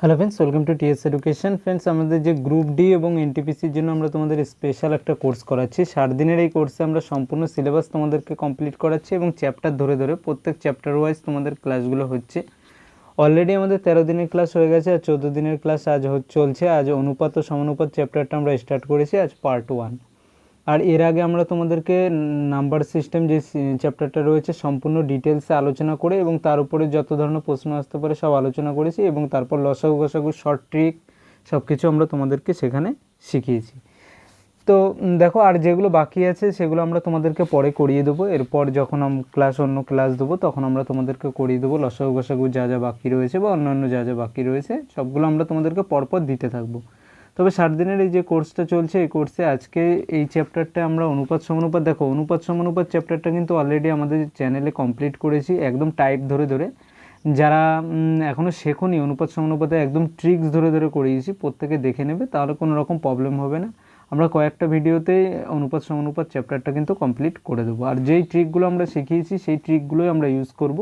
Hello friends welcome to TS education friends আমাদের যে group D এবং এনটিপিসির জন্য আমরা তোমাদের স্পেশাল একটা কোর্স করাচ্ছি। ষাট দিনের এই কোর্সে আমরা সম্পূর্ণ সিলেবাস তোমাদেরকে কমপ্লিট করাচ্ছি এবং চ্যাপ্টার ধরে ধরে প্রত্যেক চ্যাপ্টার ওয়াইজ তোমাদের ক্লাসগুলো হচ্ছে। অলরেডি আমাদের তেরো দিনের ক্লাস হয়ে গেছে আর চোদ্দ দিনের ক্লাস আজ চলছে। আজ অনুপাত ও সমানুপাত চ্যাপ্টারটা আমরা স্টার্ট করেছি, আজ পার্ট ওয়ান আর এর আগে আমরা তোমাদেরকে নাম্বার সিস্টেম যে চ্যাপ্টারটা রয়েছে সম্পূর্ণ ডিটেলসে আলোচনা করে এবং তার উপরে যত ধরনের প্রশ্ন আসতে পারে সব আলোচনা করেছি এবং তারপর লসাগু গসাগু শর্ট ট্রিক সব কিছু আমরা তোমাদেরকে সেখানে শিখিয়েছি। তো দেখো, আর যেগুলো বাকি আছে সেগুলো আমরা তোমাদেরকে পরে করিয়ে দেবো। এরপর যখন ক্লাস অন্য ক্লাস দেবো, তখন আমরা তোমাদেরকে করিয়ে দেবো লসাগু গসাগু যা যা বাকি রয়েছে বা অন্যান্য যা যা বাকি রয়েছে, সবগুলো আমরা তোমাদেরকে পরপর দিতে থাকব। তবে ষাট দিনের এই যে কোর্সটা চলছে, এই কোর্সে আজকে এই চ্যাপ্টারটা আমরা অনুপাত সমানুপাত, দেখো অনুপাত সমানুপাত চ্যাপ্টারটা কিন্তু অলরেডি আমাদের চ্যানেলে কমপ্লিট করেছি, একদম টাইপ ধরে ধরে। যারা এখনও এখনও শেখোনি অনুপাত সমানুপাতে একদম ট্রিক্স ধরে ধরে করিয়েছি, প্রত্যেকে দেখে নেবে, তাহলে কোনো রকম প্রবলেম হবে না। আমরা কয়েকটা ভিডিওতে অনুপাত সমানুপাত চ্যাপ্টারটা কিন্তু কমপ্লিট করে দেবো। আর যেই ট্রিকগুলো আমরা শিখিয়েছি, সেই ট্রিকগুলোই আমরা ইউজ করব।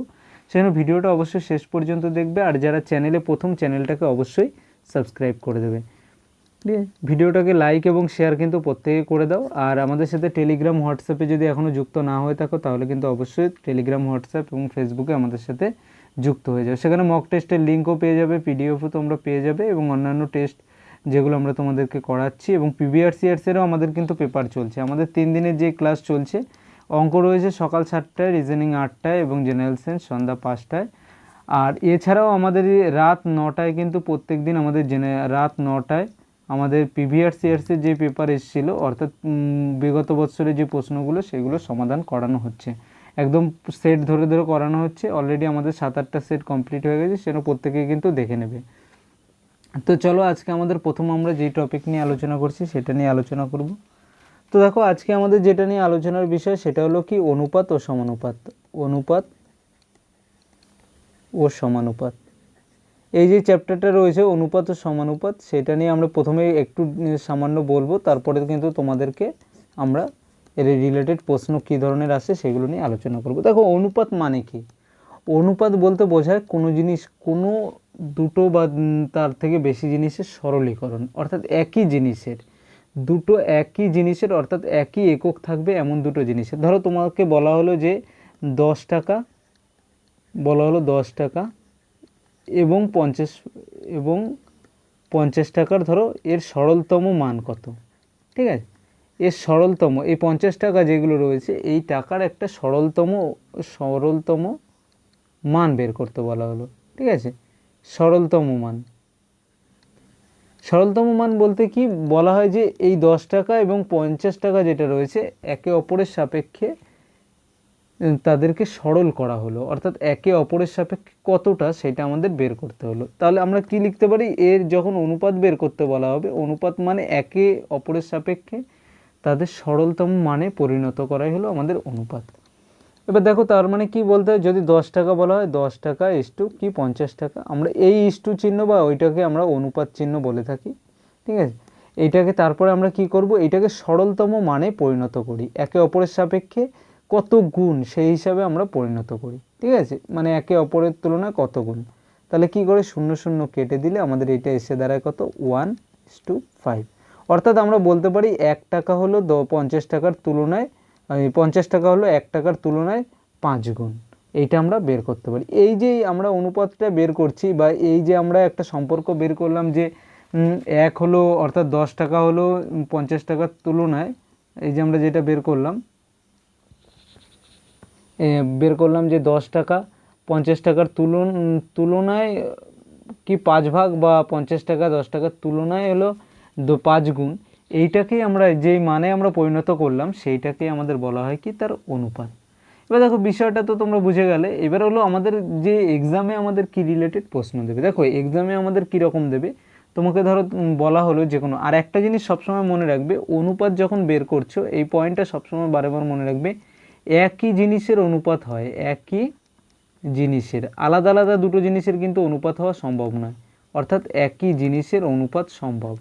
সেজন্য ভিডিওটা অবশ্যই শেষ পর্যন্ত দেখবে, আর যারা চ্যানেলে প্রথম চ্যানেলটাকে অবশ্যই সাবস্ক্রাইব করে দেবে। ঠিক আছে ভিডিওটাকে লাইক এবং শেয়ার কিন্তু প্রত্যেকে করে দাও। আর আমাদের সাথে টেলিগ্রাম হোয়াটসঅ্যাপে যদি এখনও যুক্ত না হয়ে থাকো, তাহলে কিন্তু অবশ্যই টেলিগ্রাম হোয়াটসঅ্যাপ এবং ফেসবুকে আমাদের সাথে যুক্ত হয়ে যাবে। সেখানে মক টেস্টের লিঙ্কও পেয়ে যাবে পিডিএফও তোমরা পেয়ে যাবে এবং অন্যান্য টেস্ট যেগুলো আমরা তোমাদেরকে করাচ্ছি এবং পিবিআর সিআরসিরও আমাদের কিন্তু পেপার চলছে। আমাদের তিন দিনের যে ক্লাস চলছে, অঙ্ক রয়েছে সকাল সাতটায় রিজনিং আটটায় এবং জেনারেল সায়েন্স সন্ধ্যা পাঁচটায়। আর এছাড়াও আমাদের রাত নটায় কিন্তু প্রত্যেক দিন আমাদের জেনে রাত নটায় আমাদের পিভিআর সিআরসির যে পেপার এসেছিল, অর্থাৎ বিগত বছরে যে প্রশ্নগুলো, সেগুলো সমাধান করানো হচ্ছে। একদম সেট ধরে ধরে করানো হচ্ছে। অলরেডি আমাদের সাত আটটা সেট কমপ্লিট হয়ে গেছে, সেটা প্রত্যেকে কিন্তু দেখে নেবে। তো চলো, আজকে আমাদের প্রথম আমরা যেই টপিক নিয়ে আলোচনা করছি, সেটা নিয়ে আলোচনা করব। তো দেখো, আজকে আমাদের যেটা নিয়ে আলোচনার বিষয়, সেটা হলো কি, অনুপাত ও সমানুপাত। অনুপাত ও সমানুপাত। এই যে চ্যাপ্টারটা রয়েছে, অনুপাত ও সমানুপাত, সেটা নিয়ে আমরা প্রথমে একটু সামান্য বলব, তারপরে কিন্তু তোমাদেরকে আমরা এর রিলেটেড প্রশ্ন কী ধরনের আসে সেগুলো নিয়ে আলোচনা করব। দেখো, অনুপাত মানে কি? অনুপাত বলতে বোঝায় কোনো জিনিস, কোনো দুটো বা তার থেকে বেশি জিনিসের সরলীকরণ, অর্থাৎ একই জিনিসের, দুটো একই জিনিসের, অর্থাৎ একই একক থাকবে এমন দুটো জিনিসের। ধরো তোমাকে বলা হলো যে দশ টাকা, বলা হলো দশ টাকা এবং পঞ্চাশ এবং পঞ্চাশ টাকার ধরো এর সরলতম মান কত? ঠিক আছে? এর সরলতম, এই পঞ্চাশ টাকা যেগুলো রয়েছে, এই টাকার একটা সরলতম সরলতম মান বের করতে বলা হলো। ঠিক আছে? সরলতম মান। সরলতম মান বলতে কি? বলা হয় যে এই দশ টাকা এবং পঞ্চাশ টাকা যেটা রয়েছে, একে অপরের সাপেক্ষে তাদেরকে সরল করা হলো। অর্থাৎ একে অপরের সাপেক্ষে কতটা সেটা আমাদের বের করতে হলো। তাহলে আমরা কি লিখতে পারি? এর যখন অনুপাত বের করতে বলা হবে, অনুপাত মানে একে অপরের সাপেক্ষে তাদের সরলতম মানে পরিণত করাই হলো আমাদের অনুপাত। এবার দেখো, তার মানে কি বলতে হয়? যদি দশ টাকা বলা হয়, দশ টাকা ইস্টু কি? পঞ্চাশ টাকা। আমরা এই ইস্টু চিহ্ন বা ওইটাকে আমরা অনুপাত চিহ্ন বলে থাকি। ঠিক আছে? এইটাকে তারপরে আমরা কি করব? এটাকে সরলতম মানে পরিণত করি। একে অপরের সাপেক্ষে কত গুণ সেই হিসাবে আমরা পরিণত করি, ঠিক আছে? মানে একে অপরের তুলনায় কত গুণ? তাহলে কি করে? শূন্য শূন্য কেটে দিলে আমাদের এটা এসে দাঁড়ায় কত? One two five. অর্থাৎ আমরা বলতে পারি এক টাকা হলো দ, পঞ্চাশ টাকার তুলনায় পঞ্চাশ টাকা হলো এক টাকার তুলনায় পাঁচ গুণ। এইটা আমরা বের করতে পারি। এই যে আমরা অনুপাতটা বের করছি বা এই যে আমরা একটা সম্পর্ক বের করলাম যে এক হলো অর্থাৎ দশ টাকা হলো পঞ্চাশ টাকার তুলনায়, এই যে আমরা যেটা বের করলাম বের করলাম যে দশ টাকা, পঞ্চাশ টাকার তুলন, তুলনায় কি পাঁচ ভাগ বা পঞ্চাশ টাকা, দশ টাকার তুলনায় হলো দু, পাঁচ গুণ। এইটাকেই আমরা যেই মানে আমরা পরিণত করলাম, সেইটাকেই আমাদের বলা হয় কি তার অনুপাত। এবার দেখো, বিষয়টা তো তোমরা বুঝে গেলে, এবার হলো আমাদের যে এক্সামে আমাদের কি রিলেটেড প্রশ্ন দেবে। দেখো এক্সামে আমাদের কী রকম দেবে? তোমাকে ধরো বলা হলো যে কোনো, আর একটা জিনিস সবসময় মনে রাখবে, অনুপাত যখন বের করছ, এই পয়েন্টটা সবসময় বারবার মনে রাখবে একই জিনিসের অনুপাত হয়, একই জিনিসের। আলাদা আলাদা দুটো জিনিসের কিন্তু অনুপাত হওয়া সম্ভব নয়। অর্থাৎ একই জিনিসের অনুপাত সম্ভব।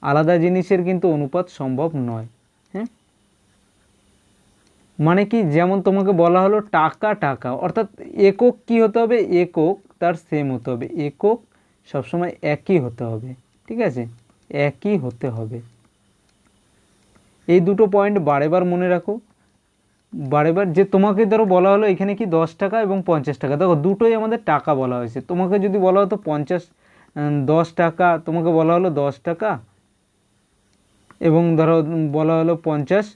আলাদা জিনিসের কিন্তু অনুপাত সম্ভব নয়। হ্যাঁ? মানে কি? যেমন তোমাকে বলা হলো টাকা টাকা। অর্থাৎ একক কি হতে হবে? একক, তার সেম হতে হবে। একক সবসময় একই হতে হবে। ঠিক আছে? একই হতে হবে। এই দুটো পয়েন্ট বারেবার মনে রাখো। বারেবার যে তোমাকে ধরো বলা হলো এখানে কি দশ টাকা এবং পঞ্চাশ টাকা। দেখো, দুটোই আমাদের টাকা বলা হয়েছে। তোমাকে যদি বলা হতো পঞ্চাশ দশ টাকা, তোমাকে বলা হলো দশ টাকা এবং ধরো বলা হলো পঞ্চাশ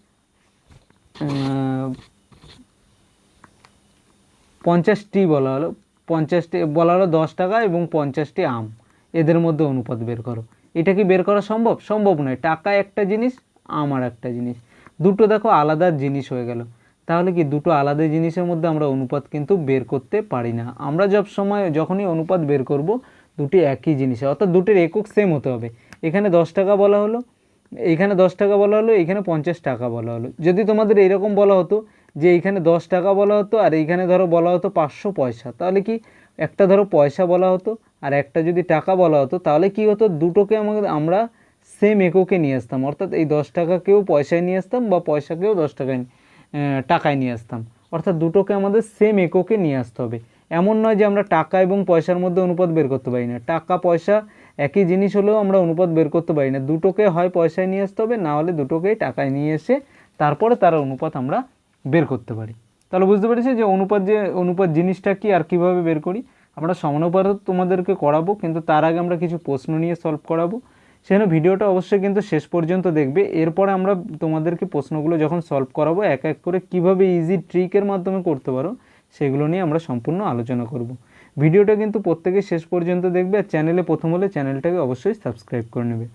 পঞ্চাশটি বলা হলো, পঞ্চাশটি, বলা হলো দশ টাকা এবং পঞ্চাশটি আম। এদের মধ্যে অনুপাত বের করো। এটা কি বের করা সম্ভব? সম্ভব নয়। টাকা একটা জিনিস, আম আর একটা জিনিস। দুটো দেখো আলাদা জিনিস হয়ে গেল। তাহলে কি দুটো আলাদা জিনিসের মধ্যে আমরা অনুপাত কিন্তু বের করতে পারি না? আমরা সব সময় যখনই অনুপাত বের করব দুটি একই জিনিস অর্থাৎ দুটির একক সেম হতে হবে। এখানে দশ টাকা বলা হলো এখানে দশ টাকা বলা হলো এখানে পঞ্চাশ টাকা বলা হলো। যদি তোমাদের এরকম বলা হতো যে এইখানে দশ টাকা বলা হতো আর এইখানে ধরো বলা হতো পাঁচশো পয়সা তাহলে কি একটা ধরো পয়সা বলা হতো আর একটা যদি টাকা বলা হতো তাহলে কি হতো? দুটোকে আমাদের আমরা সেম এককে নিয়ে আসতাম। অর্থাৎ এই দশ টাকাকেও পয়সায় নিয়ে আসতাম বা পয়সাকেও দশ টাকায় আহ, টাকায় নিয়ে আসতাম। অর্থাৎ দুটোকে আমাদের সেম এককে নিয়ে আসতে হবে। এমন নয় যে আমরা টাকা এবং পয়সার মধ্যে অনুপাত বের করতে পারি না। টাকা, পয়সা একই জিনিস হলেও আমরা অনুপাত বের করতে পারি না। দুটোকে হয় পয়সায় নিয়ে আসতে হবে, না হলে দুটোকেই টাকায় নিয়ে এসে তারপরে তার অনুপাত আমরা বের করতে পারি। তাহলে বুঝতে পেরেছি যে অনুপাত যে, অনুপাত জিনিসটা কি আর কীভাবে বের করি? আমরা সমানুপাত তোমাদেরকে করাবো, কিন্তু তার আগে আমরা কিছু প্রশ্ন নিয়ে সলভ করাবো। সেজন্য ভিডিওটা অবশ্যই কিন্তু শেষ পর্যন্ত দেখবে। এরপরে আমরা তোমাদেরকে প্রশ্নগুলো যখন সলভ করাবো, এক এক করে কীভাবে ইজি ট্রিকের মাধ্যমে করতে পারো, সেগুলো নিয়ে আমরা সম্পূর্ণ আলোচনা করব। ভিডিওটা কিন্তু প্রত্যেকে শেষ পর্যন্ত দেখবে আর চ্যানেলে প্রথম হলে চ্যানেলটাকে অবশ্যই সাবস্ক্রাইব করে নেবে।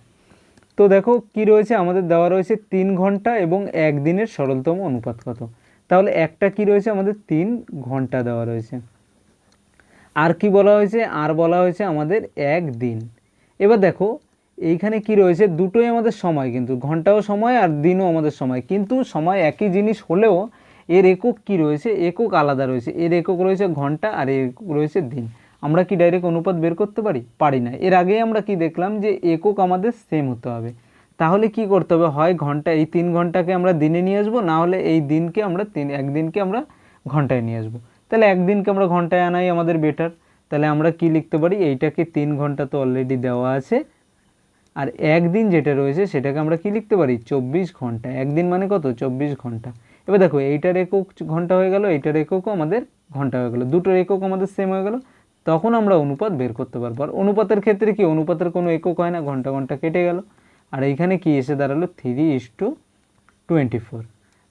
তো দেখো, কি রয়েছে? আমাদের দেওয়া রয়েছে তিন ঘণ্টা এবং একদিনের সরলতম অনুপাত কত? তাহলে একটা কি রয়েছে? আমাদের তিন ঘণ্টা দেওয়া রয়েছে। আর কি বলা হয়েছে? আর বলা হয়েছে আমাদের এক দিন। এবার দেখো এইখানে কি রয়েছে? দুটোই আমাদের সময় কিন্তু। ঘন্টাও সময় আর দিনও আমাদের সময়। কিন্তু সময় একই জিনিস হলেও এর একক কি রয়েছে? একক আলাদা রয়েছে। এর একক রয়েছে ঘণ্টা আর একক রয়েছে দিন। আমরা কি ডাইরেক্ট অনুপাত বের করতে পারি? পারি না। এর আগেই আমরা কি দেখলাম যে একক আমাদের সেম হতে হবে। তাহলে কি করতে হবে? হয় ঘণ্টা, এই তিন ঘন্টাকে আমরা দিনে নিয়ে আসব, না হলে এই দিনকে আমরা তিন একদিনকে আমরা ঘন্টায় নিয়ে আসব। তাহলে একদিনকে আমরা ঘন্টায় আনাই আমাদের বেটার তাহলে আমরা কি লিখতে পারি? এইটাকে তিন ঘণ্টা তো অলরেডি দেওয়া আছে। আর একদিন যেটা রয়েছে সেটাকে আমরা কি লিখতে পারি? চব্বিশ ঘণ্টা। একদিন মানে কত? চব্বিশ ঘণ্টা। এবার দেখো, এইটার একক ঘণ্টা হয়ে গেল, এইটার এককও আমাদের ঘণ্টা হয়ে গেল। দুটোর একক আমাদের সেম হয়ে গেল। তখন আমরা অনুপাত বের করতে পারব। আর অনুপাতের ক্ষেত্রে কি? অনুপাতের কোনো একক হয় না, ঘণ্টা ঘণ্টা কেটে গেল। আর এইখানে কি এসে দাঁড়াল? Three is two twenty four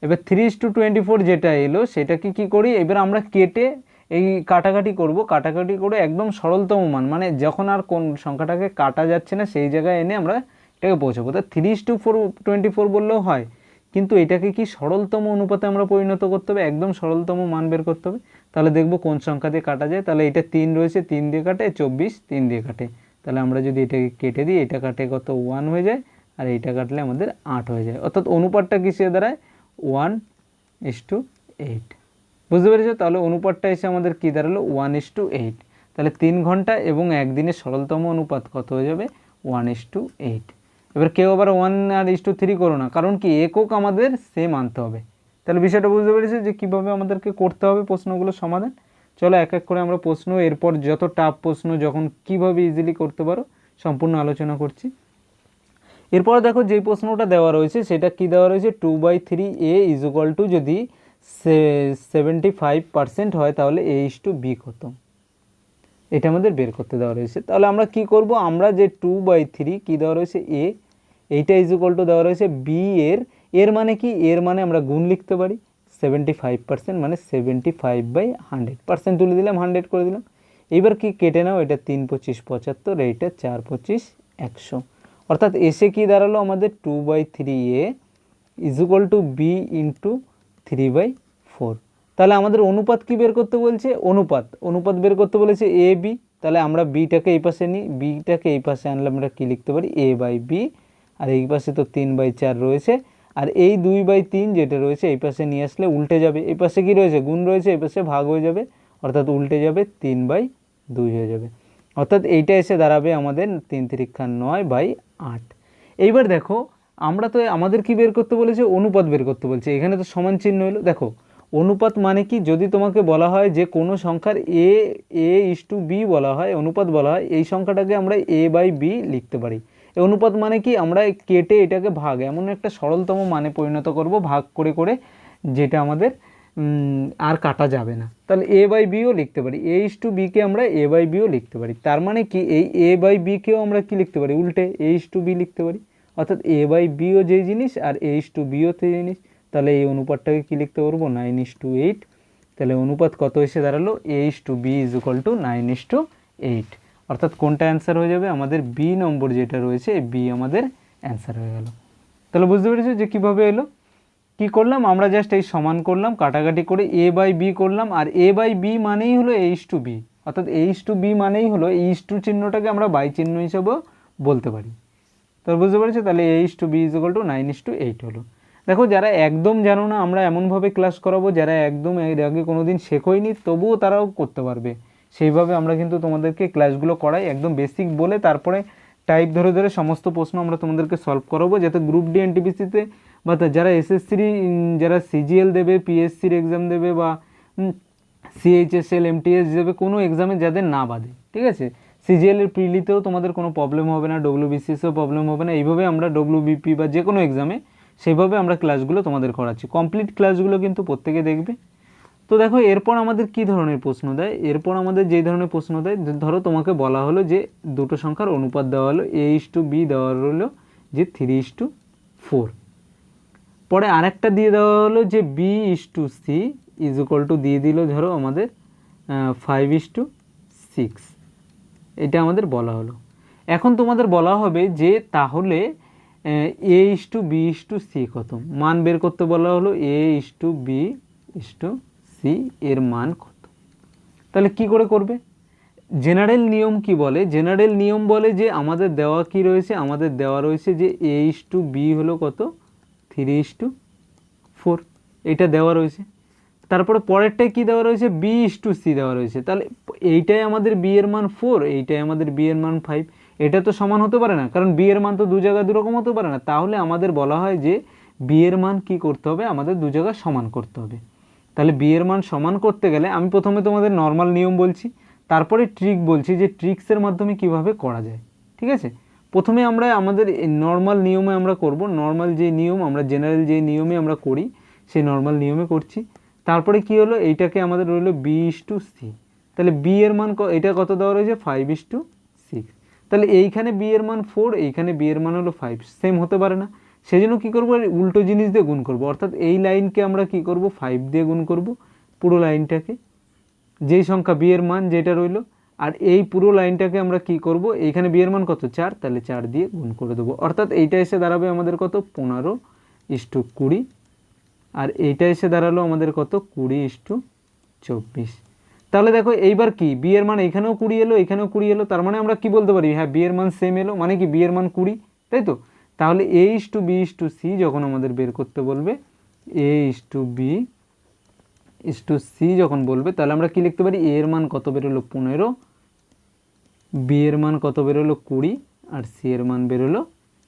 এবার three is two twenty four যেটা এলো, সেটাকে কী করি? এবার আমরা কেটে এই কাটাকাটি করব, কাটাকাটি করে একদম সরলতম মান মানে যখন আর কোন সংখ্যাটাকে কাটা যাচ্ছে না, সেই জায়গায় এনে আমরা এটাকে পৌঁছাবো। তা three two four twenty four বললেও হয়, কিন্তু এটাকে কি সরলতম অনুপাতে আমরা পরিণত করতে হবে? একদম সরলতম মান বের করতে হবে। তাহলে দেখব কোন সংখ্যা দিয়ে কাটা যায়, তাহলে এটা তিন রয়েছে, তিন দিয়ে কাটে, চব্বিশ, তিন দিয়ে কাটে। তাহলে আমরা যদি এটাকে কেটে দিই, এটা কাটে কত? ওয়ান হয়ে যায়, আর এইটা কাটলে আমাদের আট হয়ে যায়। অর্থাৎ অনুপাতটা কিসে দাঁড়ায় ওয়ান ইস টু এইট বুঝতে পেরেছ? তাহলে অনুপাতটা এসে আমাদের কী দাঁড়াল? ওয়ান ইস টু এইট তাহলে তিন ঘণ্টা এবং একদিনের সরলতম অনুপাত কত হয়ে যাবে? ওয়ান ইস টু এইট এবার কেউ আবার ওয়ান আর ইস টু থ্রি করো না, কারণ কি? একক আমাদের সেম আনতে হবে। তাহলে বিষয়টা বুঝতে পেরেছি যে কীভাবে আমাদেরকে করতে হবে প্রশ্নগুলোর সমাধান? চলো এক এক করে আমরা প্রশ্ন, এরপর যত টাফ প্রশ্ন যখন কীভাবে ইজিলি করতে পারো, সম্পূর্ণ আলোচনা করছি। এরপর দেখো যে প্রশ্নটা দেওয়া রয়েছে, সেটা কি দেওয়া রয়েছে? Two by three A is two যদি সেভেন্টি ফাইভ পার্সেন্ট হয় তাহলে এ ইস টু বি কত? এটা আমাদের বের করতে দেওয়া রয়েছে। তাহলে আমরা কি করব? আমরা যে টু বাই থ্রি কী দেওয়া রয়েছে? এ এইটা ইজ ইকুয়াল টু দেওয়া রয়েছে বি এর। এর মানে কি? এর মানে আমরা গুণ লিখতে পারি। সেভেন্টি ফাইভ পার্সেন্ট মানে seventy five by hundred percent তুলে দিলাম হান্ড্রেড করে দিলাম। এবার কি কেটে নাও? এটা তিন পঁচিশ পঁচাত্তর, এইটা চার পঁচিশ একশো। অর্থাৎ এসে কি দাঁড়াল আমাদের two by three A is equal to B into three by four তাহলে আমাদের অনুপাত কি বের করতে বলছে? অনুপাত। অনুপাত বের করতে বলেছে এ বি তাহলে আমরা বিটাকে এই পাশে নিই। বিটাকে এই পাশে আনলে আমরা কী লিখতে পারি? এ বাই বি আর এই পাশে তো তিন বাই চার রয়েছে। আর এই দুই বাই তিন যেটা রয়েছে, এই পাশে নিয়ে আসলে উল্টে যাবে। এই পাশে কি রয়েছে? গুণ রয়েছে, এই পাশে ভাগ হয়ে যাবে। অর্থাৎ উল্টে যাবে তিন বাই দুই হয়ে যাবে। অর্থাৎ এইটা এসে দাঁড়াবে আমাদের তিন তিরিক্ষা নয় বাই আট। এইবার দেখো আমরা তো আমাদের কি বের করতে বলেছে? অনুপাত বের করতে বলছে। এখানে তো সমান চিহ্ন হলো দেখো, অনুপাত মানে কি? যদি তোমাকে বলা হয় যে কোনো সংখ্যার এ এ ইস টু বি বলা হয়, অনুপাত বলা হয়, এই সংখ্যাটাকে আমরা এ বাই বি লিখতে পারি। অনুপাত মানে কি? আমরা কেটে এটাকে ভাগ, এমন একটা সরলতম মানে পরিণত করব, ভাগ করে করে, যেটা আমাদের আর কাটা যাবে না। তাহলে এ বাই বিও লিখতে পারি। এ ইস টু বিকে আমরা এ বাই বিও লিখতে পারি। তার মানে কি? এই এ বাই বিকেও আমরা কি লিখতে পারি? উল্টে এ ইস টু বি লিখতে পারি। অর্থাৎ এ বাই বিও যেই জিনিস আর এ ইস টু বিও সেই জিনিস, তাহলে এই অনুপাতটাকে কি লিখতে পারব? নাইন ইস টু এইট তাহলে অনুপাত কত এসে দাঁড়াল? A is two B is equal to nine is two eight অর্থাৎ কোনটা অ্যান্সার হয়ে যাবে? আমাদের বি নম্বর যেটা রয়েছে বি আমাদের অ্যান্সার হয়ে গেল। তাহলে বুঝতে পেরেছ যে কীভাবে এলো? কি করলাম? আমরা জাস্ট এই সমান করলাম, কাটাকাটি করে এ বাই বি করলাম, আর এ বাই বি মানেই হলো এইচ টু বি অর্থাৎ এইচ টু বি মানেই হলো এইচ টু চিহ্নটাকে আমরা বাই চিহ্ন হিসেবেও বলতে পারি। তাহলে বুঝতে পেরেছ? তাহলে H to B is equal to nine is to eight হলো। দেখো, যারা একদম জানো না, আমরা এমনভাবে ক্লাস করাবো, যারা একদম এর আগে কোনো দিন শেখোয়নি তবুও তারাও করতে পারবে। সেইভাবে আমরা কিন্তু তোমাদেরকে ক্লাসগুলো করাই, একদম বেসিক বলে তারপরে টাইপ ধরে ধরে সমস্ত প্রশ্ন আমরা তোমাদেরকে সলভ করাবো, যাতে গ্রুপ ডি এনটিপিসিতে বা যারা এসএসসির যারা সিজিএল দেবে পিএসসির এক্সাম দেবে বা সিএইচএসএল এমটিএস দেবে, কোনো এক্সামে যাদের না বাদে, ঠিক আছে? সিজিএল এর প্রিলিতেও তোমাদের কোনো প্রবলেম হবে না ডব্লিউবিসিএসেও প্রবলেম হবে না, এইভাবে আমরা ডব্লিউবিপি বা যে কোনো এক্সামে সেইভাবে আমরা ক্লাসগুলো তোমাদের করাচ্ছি। কমপ্লিট ক্লাসগুলো কিন্তু প্রত্যেকে দেখবে। তো দেখো, এরপর আমাদের কি ধরনের প্রশ্ন দেয়? এরপর আমাদের যেই ধরনের প্রশ্ন দেয় ধরো তোমাকে বলা হলো যে দুটো সংখ্যার অনুপাত দেওয়া হলো এ ইস টু বি দেওয়া হলো যে থ্রি ইস টু ফোর পরে আরেকটা দিয়ে দেওয়া হলো যে B is to C is equal to দিয়ে দিল ধরো আমাদের ফাইভ ইস টু সিক্স এটা আমাদের বলা হলো। এখন তোমাদের বলা হবে যে তাহলে, A is to B is to C কত? মান বের করতে বলা হলো A is to B is to C এর মান কত? তাহলে কি করে করবে? জেনারেল নিয়ম কি বলে? জেনারেল নিয়ম বলে যে আমাদের দেওয়া কি রয়েছে? আমাদের দেওয়া রয়েছে যে এ ইস টু বি হলো কত? Three is to four. এটা দেওয়া রয়েছে। তারপরে পরেরটায় কি দেওয়া রয়েছে? বি ইস টু সি দেওয়া রয়েছে। তাহলে এইটাই আমাদের বি এর মান ফোর এইটাই আমাদের বি এর মান ফাইভ এটা তো সমান হতে পারে না, কারণ বি এর মান তো দু জায়গায় দুরকম হতে পারে না। তাহলে আমাদের বলা হয় যে বি এর মান কি করতে হবে? আমাদের দু জায়গায় সমান করতে হবে। তাহলে বি এর মান সমান করতে গেলে আমি প্রথমে তোমাদের নর্মাল নিয়ম বলছি, তারপরে ট্রিক বলছি যে ট্রিক্সের মাধ্যমে কীভাবে করা যায়। ঠিক আছে? প্রথমে আমরা আমাদের নর্মাল নিয়মে আমরা করব। নর্মাল যে নিয়ম, আমরা জেনারেল যে নিয়মে আমরা করি, সেই নর্মাল নিয়মে করছি। তারপরে কি হলো? এইটাকে আমাদের রইল বি ইস টু সি তাহলে বি এর মান এটা কত দেওয়া রয়েছে? ফাইভ ইস টু সিক্স তাহলে এইখানে বি এর মান ফোর এইখানে বি এর মান হলো ফাইভ সেম হতে পারে না। সেই জন্য কী করব? উল্টো জিনিস দিয়ে গুণ করব। অর্থাৎ এই লাইনকে আমরা কি করব? ফাইভ দিয়ে গুণ করব। পুরো লাইনটাকে। যেই সংখ্যা বিয়ের মান যেটা রইল। আর এই পুরো লাইনটাকে আমরা কি করব? এইখানে বিয়ের মান কত? চার। তাহলে চার দিয়ে গুণ করে দেবো। অর্থাৎ এইটা এসে দাঁড়াবে আমাদের কত? পনেরো ইস্টু কুড়ি। আর এইটা এসে দাঁড়াল আমাদের কত? কুড়ি ইস্টু চব্বিশ। তাহলে দেখো, এইবার কি? বিয়ের মান এখানেও কুড়ি এলো, এখানেও কুড়ি এলো, তার মানে আমরা কি বলতে পারি? হ্যাঁ বিয়ের মান সেম এলো মানে কি? বিয়ের মান কুড়ি, তাই তো? তাহলে A is to B is to C যখন আমাদের বের করতে বলবে A is to B is to C যখন বলবে, তাহলে আমরা কি লিখতে পারি? এর মান কত বেরোলো? পনেরো। বি এর মান কত বেরোলো? কুড়ি, আর সি এর মান বেরোলো?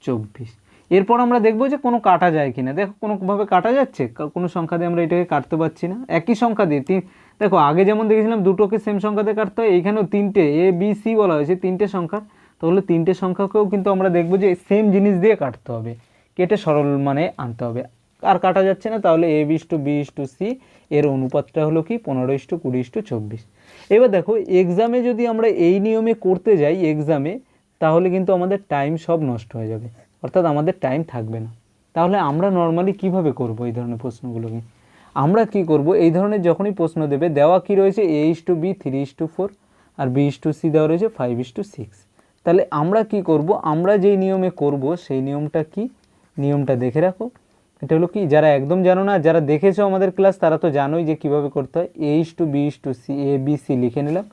চব্বিশ। এরপর আমরা দেখব যে কোনো কাটা যায় কি না দেখো, কোনোভাবে কাটা যাচ্ছে? কোনো সংখ্যা দিয়ে আমরা এটাকে কাটতে পারছি না। একই সংখ্যা দিয়ে তিন, দেখো, আগে যেমন দেখেছিলাম দুটোকে সেম সংখ্যা দিয়ে কাটতে হয়, এইখানেও তিনটে এ বি সি বলা হয়েছে, তিনটে সংখ্যা। তাহলে তিনটে সংখ্যাকেও কিন্তু আমরা দেখব যে সেম জিনিস দিয়ে কাটতে হবে। কেটে সরল মানে আনতে হবে। আর কাটা যাচ্ছে না, তাহলে A is to B to C এর অনুপাতটা হলো কি? পনেরো ইস টু কুড়ি টু চব্বিশ। এবার দেখো এক্সামে যদি আমরা এই নিয়মে করতে যাই এক্সামে তাহলে কিন্তু আমাদের টাইম সব নষ্ট হয়ে যাবে। অর্থাৎ আমাদের টাইম থাকবে না। তাহলে আমরা নর্মালি কীভাবে করব এই ধরনের প্রশ্নগুলোকে? আমরা কি করব? এই ধরনের যখনই প্রশ্ন দেবে, দেওয়া কি রয়েছে? A is to B three is to four R B is to C দেওয়া রয়েছে ফাইভ ইস টু সিক্স তাহলে আমরা কি করব? আমরা যেই নিয়মে করব, সেই নিয়মটা কি? নিয়মটা দেখে রাখো। এটা হলো কি? যারা একদম জানো না, যারা দেখেছ আমাদের ক্লাস তারা তো জানোই যে কীভাবে করতে হয়। A is to B is to C A B C লিখে নিলাম।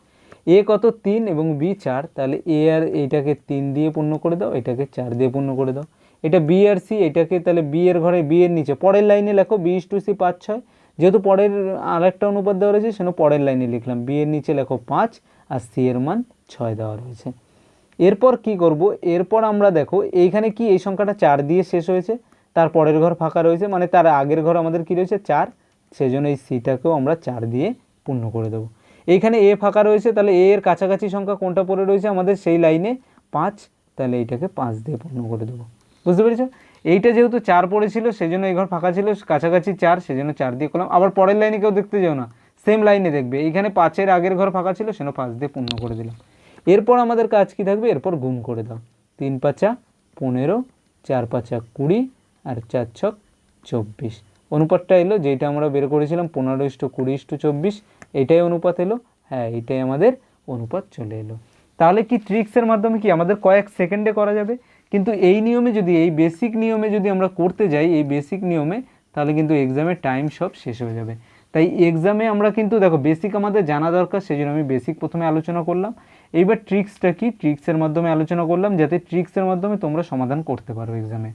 এ কত তিন এবং বি চার, তাহলে এ আর এইটাকে তিন দিয়ে পূর্ণ করে দাও, এটাকে চার দিয়ে পূর্ণ করে দাও। এটা বি আর সি এটাকে তাহলে বি এর ঘরে বি এর নিচে। পরের লাইনে লেখো বি ইস টু সি পাঁচ ছয়। যেহেতু পরের আরেকটা অনুপাত দেওয়া রয়েছে, সেজন্য পরের লাইনে লিখলাম। বি এর নিচে লেখো পাঁচ আর সি এর মান ছয় দেওয়া রয়েছে। এরপর কি করব? এরপর আমরা দেখো, এইখানে কি এই সংখ্যাটা চার দিয়ে শেষ হয়েছে? তার পরের ঘর ফাঁকা রয়েছে মানে তার আগের ঘর আমাদের কি রয়েছে? চার। সেজন্য এই সিটাকেও আমরা চার দিয়ে পূর্ণ করে দেবো। এইখানে এ ফাঁকা রয়েছে, তাহলে এ এর কাছাকাছি সংখ্যা কোনটা পড়ে রয়েছে আমাদের সেই লাইনে পাঁচ, তাহলে এইটাকে পাঁচ দিয়ে পূর্ণ করে দেবো। বুঝতে পেরেছ? এইটা যেহেতু চার পড়েছিল, সেজন্য এই ঘর ফাঁকা ছিল, কাছাকাছি চার, সেজন্য চার দিয়ে করলাম। আবার পরের লাইনে কেউ দেখতে যাও না, সেম লাইনে দেখবে। এইখানে পাঁচের আগের ঘর ফাঁকা ছিল, সেজন্য পাঁচ দিয়ে পূর্ণ করে দিলাম। এরপর আমাদের কাজ কি থাকবে? এরপর গুম করে দাও। তিন পাঁচা পনেরো, চার পাঁচা কুড়ি, আর চার ছক চব্বিশ। অনুপাতটা এলো যেটা আমরা বের করেছিলাম পনেরো ইস্টু কুড়ি ইস্টু চব্বিশ এটাই অনুপাত এলো হ্যাঁ এটাই আমাদের অনুপাত চলে এলো। তাহলে কি ট্রিক্সের মাধ্যমে কি আমাদের কয়েক সেকেন্ডে করা যাবে? কিন্তু এই নিয়মে যদি, এই বেসিক নিয়মে যদি আমরা করতে যাই, এই বেসিক নিয়মে, তাহলে কিন্তু এক্সামের টাইম সব শেষ হয়ে যাবে। তাই এক্সামে আমরা কিন্তু, দেখো বেসিক আমাদের জানা দরকার সেই জন্য আমি বেসিক প্রথমে আলোচনা করলাম। এইবার ট্রিক্সটা কি? ট্রিক্সের মাধ্যমে আলোচনা করলাম, যাতে ট্রিক্সের মাধ্যমে তোমরা সমাধান করতে পারো এক্সামে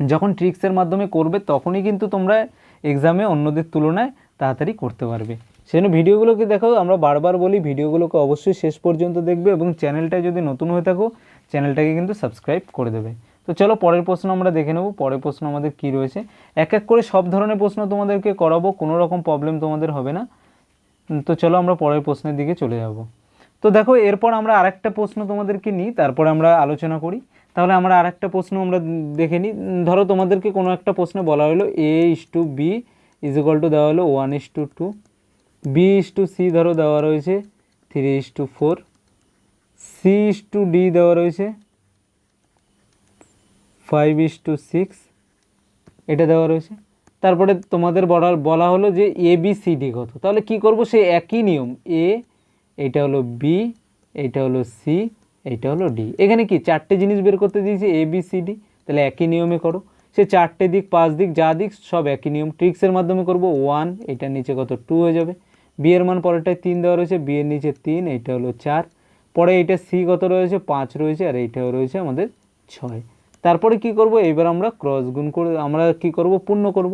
যখন ট্রিক্সের মাধ্যমে করবে, তখনই কিন্তু তোমরা এক্সামে অন্যদের তুলনায় তাড়াতাড়ি করতে পারবে। সেজন্য ভিডিওগুলোকে দেখো, আমরা বারবার বলি, ভিডিওগুলোকে অবশ্যই শেষ পর্যন্ত দেখবে এবং চ্যানেলটায় যদি নতুন হয়ে থাকো চ্যানেলটাকে কিন্তু সাবস্ক্রাইব করে দেবে। তো চলো, পরের প্রশ্ন আমরা দেখে নেব। পরের প্রশ্ন আমাদের কি রয়েছে? এক এক করে সব ধরনের প্রশ্ন তোমাদেরকে করাবো, কোনো রকম প্রবলেম তোমাদের হবে না। তো চলো, আমরা পরের প্রশ্নের দিকে চলে যাব। তো দেখো, এরপর আমরা আরেকটা প্রশ্ন তোমাদেরকে নিই, তারপরে আমরা আলোচনা করি। তাহলে আমরা আরেকটা প্রশ্ন আমরা দেখে নিই। ধরো তোমাদেরকে কোনো একটা প্রশ্নে বলা হলো A is to B is equal to দেওয়া হলো one is to two B is to C ধরো দেওয়া রয়েছে three is to four C is to D দেওয়া রয়েছে ফাইভ ইস টু সিক্স এটা দেওয়া রয়েছে। তারপরে তোমাদের বলা বলা হলো যে এ বি সি ডি কত। তাহলে কি করব? সে একই নিয়ম। এ এটা হলো বি এইটা হলো সি এইটা হলো ডি এখানে কি চারটে জিনিস বের করতে দিয়েছি? এ বি সি ডি তাহলে একই নিয়মে করো। সে চারটে দিক, পাঁচ দিক, যা দিক, সব একই নিয়ম। ট্রিক্সের মাধ্যমে করব। ওয়ান এটার নিচে কত? টু হয়ে যাবে। বি এর মান পরেরটায় তিন দেওয়া রয়েছে। বি এর নিচে তিন, এইটা হলো চার। পরে এইটা সি কত রয়েছে? পাঁচ রয়েছে আর এইটাও রয়েছে আমাদের ছয়। তারপরে কি করব? এবার আমরা ক্রস গুণ করে আমরা কি করব? পূর্ণ করব।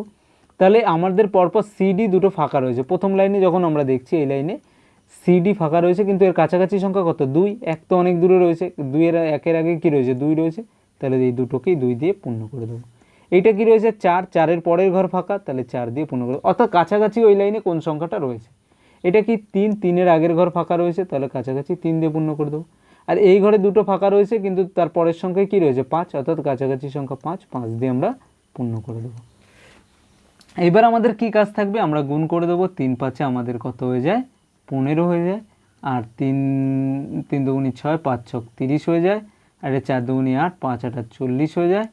তাহলে আমাদের পরপর সিডি দুটো ফাঁকা রয়েছে। প্রথম লাইনে যখন আমরা দেখছি, এই লাইনে সিডি ফাঁকা রয়েছে, কিন্তু এর কাছাকাছি সংখ্যা কত? দুই। এক তো অনেক দূরে রয়েছে। দুইয়ের একের আগে কি রয়েছে? দুই রয়েছে। তাহলে এই দুটোকেই দুই দিয়ে পূর্ণ করে দেবো। এইটা কি রয়েছে? চার। চারের পরের ঘর ফাঁকা, তাহলে চার দিয়ে পূর্ণ করে। অর্থাৎ কাছাকাছি ওই লাইনে কোন সংখ্যাটা রয়েছে? এটা কি তিন? তিনের আগের ঘর ফাঁকা রয়েছে, তাহলে কাছাকাছি তিন দিয়ে পূর্ণ করে দেবো। আর এই ঘরে দুটো ফাঁকা রয়েছে, কিন্তু তার পরের সংখ্যায় কী রয়েছে? পাঁচ। অর্থাৎ কাছাকাছি সংখ্যা পাঁচ। পাঁচ দিয়ে আমরা পূর্ণ করে দেবো। এবার আমাদের কি কাজ থাকবে? আমরা গুণ করে দেবো। তিন পাঁচে আমাদের কত হয়ে যায়? পনেরো হয়ে যায়, আর তিন তিন দুগুনি ছয়, পাঁচ ছক তিরিশ হয়ে যায়, আর এটা চার দুগুনি আট, পাঁচ আটা চল্লিশ হয়ে যায়,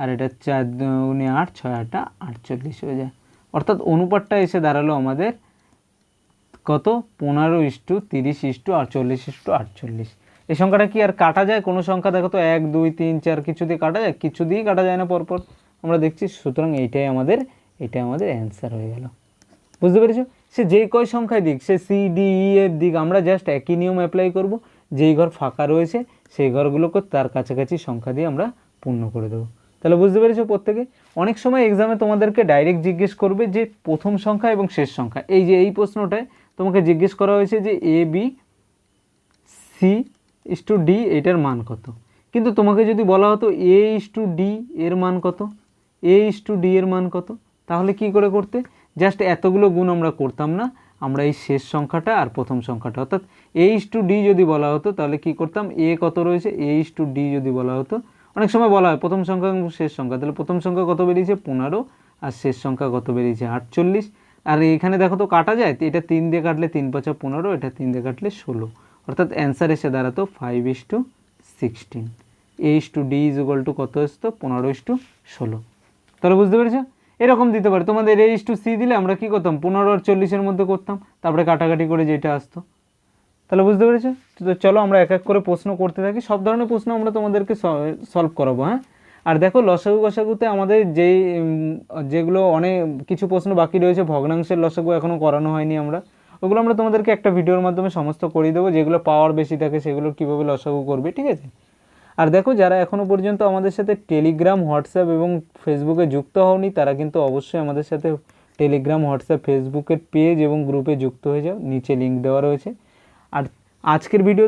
আর এটা চার দুগুনি আট, ছয় আটা আটচল্লিশ হয়ে যায়। অর্থাৎ অনুপাতটা এসে দাঁড়াল আমাদের কত? পনেরো ইস্টু তিরিশ ইস্টু আটচল্লিশ ইস্টু আটচল্লিশ। এই সংখ্যাটা কি আর কাটা যায়? কোনো সংখ্যা দেখো তো, এক, দুই, তিন, চার, কিছু দিয়ে কাটা যায়, কিছু দিয়েই কাটা যায় না পরপর। আমরা দেখছি, সুতরাং এইটাই আমাদের এটাই আমাদের অ্যান্সার হয়ে গেল। বুঝতে পেরেছ? সে যে কয় সংখ্যায় দিক, সে সি ডি ই এফ দিক, আমরা জাস্ট একই নিয়ম অ্যাপ্লাই করব। যেই ঘর ফাঁকা রয়েছে, সেই ঘরগুলোকে তার কাছাকাছি সংখ্যা দিয়ে আমরা পূর্ণ করে দেবো। তাহলে বুঝতে পেরেছ প্রত্যেকে? অনেক সময় এক্সামে তোমাদেরকে ডাইরেক্ট জিজ্ঞেস করবে যে প্রথম সংখ্যা এবং শেষ সংখ্যা। এই যে এই প্রশ্নটায় তোমাকে জিজ্ঞেস করা হয়েছে যে A B C is to D এটার মান কত? কিন্তু তোমাকে যদি বলা হতো এ ইস টু ডি এর মান কত? এ ইস টু ডি এর মান কত? তাহলে কি করে করতে? জাস্ট এতগুলো গুণ আমরা করতাম না। আমরা এই শেষ সংখ্যাটা আর প্রথম সংখ্যাটা। অর্থাৎ এ ইস টু ডি যদি বলা হতো, তাহলে কি করতাম? এ কত রয়েছে? এ ইস টু ডি যদি বলা হতো। অনেক সময় বলা হয়, প্রথম সংখ্যা এবং শেষ সংখ্যা। তাহলে প্রথম সংখ্যা কত বেরিয়েছে? পনেরো। আর শেষ সংখ্যা কত বেরিয়েছে? আটচল্লিশ। আর এখানে দেখো তো কাটা যায়? এটা তিন দিয়ে কাটলে তিন পাঁচা পনেরো, এটা তিন দিয়ে কাটলে ষোলো। অর্থাৎ অ্যান্সার এসে দাঁড়াতো five is to sixteen A is to D is equal to কত আসতো পনেরো ইস টু ষোলো। তাহলে বুঝতে পেরেছ? এরকম দিতে পারে। তোমাদের এ ইস টু সি দিলে আমরা কী করতাম? পনেরো আর চল্লিশের মধ্যে করতাম, তারপরে কাটাকাটি করে যেটা আসতো। তাহলে বুঝতে পেরেছ? তো চলো আমরা এক এক করে প্রশ্ন করতে থাকি। সব ধরনের প্রশ্ন আমরা তোমাদেরকে সলভ করাবো হ্যাঁ? আর দেখো, লসাগু গসাগুতে আমাদের যেই যেগুলো অনেক, কিছু প্রশ্ন বাকি রয়েছে, ভগ্নাংশের লসাগু এখনও করানো হয়নি আমরা। ওগুলো আমরা তোমাদেরকে একটা ভিডিওর মাধ্যমে সমস্ত করিয়ে দেবো। যেগুলো পাওয়ার বেশি থাকে, সেগুলো কীভাবে লসাগু করবে, ঠিক আছে? আর দেখো, যারা এখনও পর্যন্ত আমাদের সাথে টেলিগ্রাম হোয়াটসঅ্যাপ এবং ফেসবুকে যুক্ত হওনি, তারা কিন্তু অবশ্যই আমাদের সাথে টেলিগ্রাম হোয়াটসঅ্যাপ ফেসবুকের পেজ এবং গ্রুপে যুক্ত হয়ে যাও। নিচে লিঙ্ক দেওয়া রয়েছে। আর আজকের ভিডিও